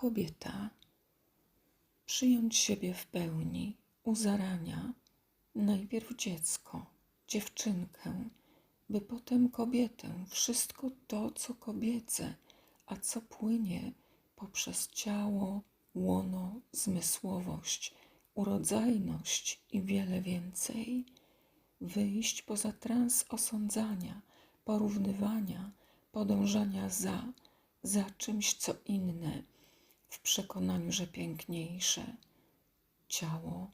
kobieta. Przyjąć siebie w pełni, u zarania, najpierw dziecko, dziewczynkę, by potem kobietę, wszystko to, co kobiece, a co płynie poprzez ciało, łono, zmysłowość, urodzajność i wiele więcej. Wyjść poza trans osądzania, porównywania, podążania za, za czymś, co inne, w przekonaniu, że piękniejsze. Ciało,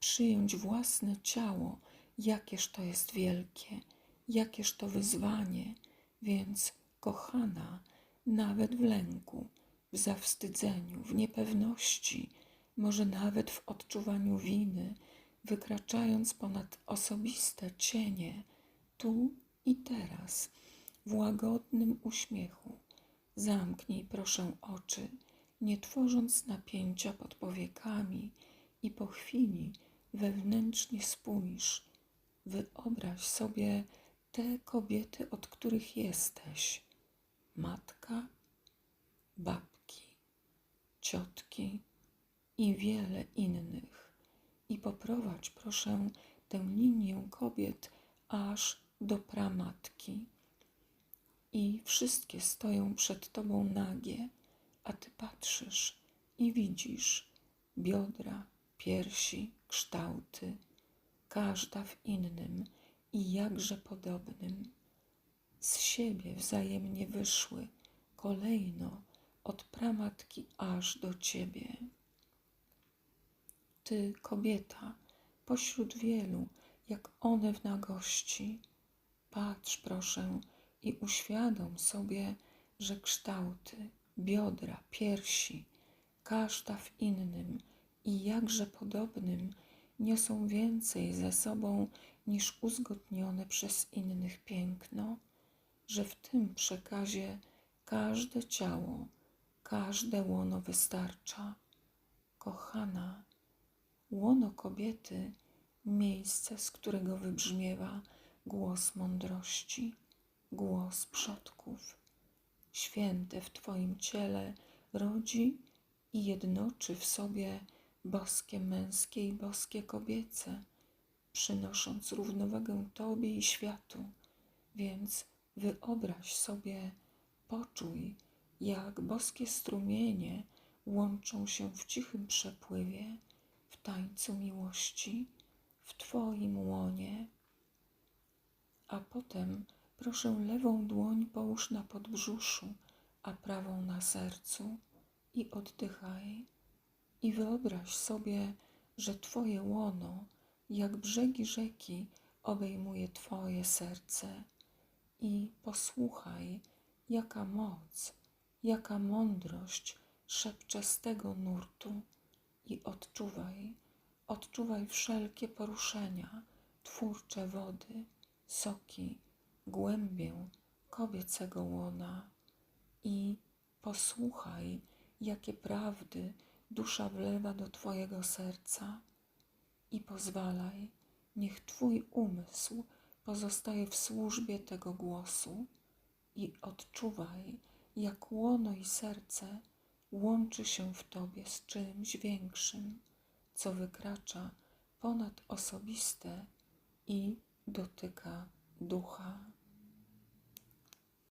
przyjąć własne ciało, jakież to jest wielkie, jakież to wyzwanie, więc kochana, nawet w lęku, w zawstydzeniu, w niepewności, może nawet w odczuwaniu winy, wykraczając ponad osobiste cienie, tu i teraz, w łagodnym uśmiechu. Zamknij proszę oczy, nie tworząc napięcia pod powiekami i po chwili wewnętrznie spójrz. Wyobraź sobie te kobiety, od których jesteś. Matka, babki, ciotki i wiele innych. I poprowadź proszę tę linię kobiet aż do pramatki. I wszystkie stoją przed tobą nagie, a ty patrzysz i widzisz biodra, piersi, kształty, każda w innym i jakże podobnym. Z siebie wzajemnie wyszły, kolejno od pramatki aż do ciebie. Ty, kobieta, pośród wielu, jak one w nagości, patrz proszę i uświadom sobie, że kształty, biodra, piersi, każda w innym i jakże podobnym niosą więcej ze sobą niż uzgodnione przez innych piękno, że w tym przekazie każde ciało, każde łono wystarcza. Kochana, łono kobiety, miejsce, z którego wybrzmiewa głos mądrości, głos przodków. Święte w Twoim ciele rodzi i jednoczy w sobie boskie męskie i boskie kobiece, przynosząc równowagę Tobie i światu. Więc wyobraź sobie, poczuj, jak boskie strumienie łączą się w cichym przepływie, w tańcu miłości, w Twoim łonie. A potem proszę lewą dłoń połóż na podbrzuszu, a prawą na sercu i oddychaj. I wyobraź sobie, że Twoje łono, jak brzegi rzeki, obejmuje Twoje serce. I posłuchaj, jaka moc, jaka mądrość szepcze z tego nurtu. I odczuwaj, odczuwaj wszelkie poruszenia, twórcze wody, soki, głębię kobiecego łona. I posłuchaj, jakie prawdy dusza wlewa do Twojego serca i pozwalaj, niech Twój umysł pozostaje w służbie tego głosu i odczuwaj, jak łono i serce łączy się w Tobie z czymś większym, co wykracza ponad osobiste i dotyka ducha.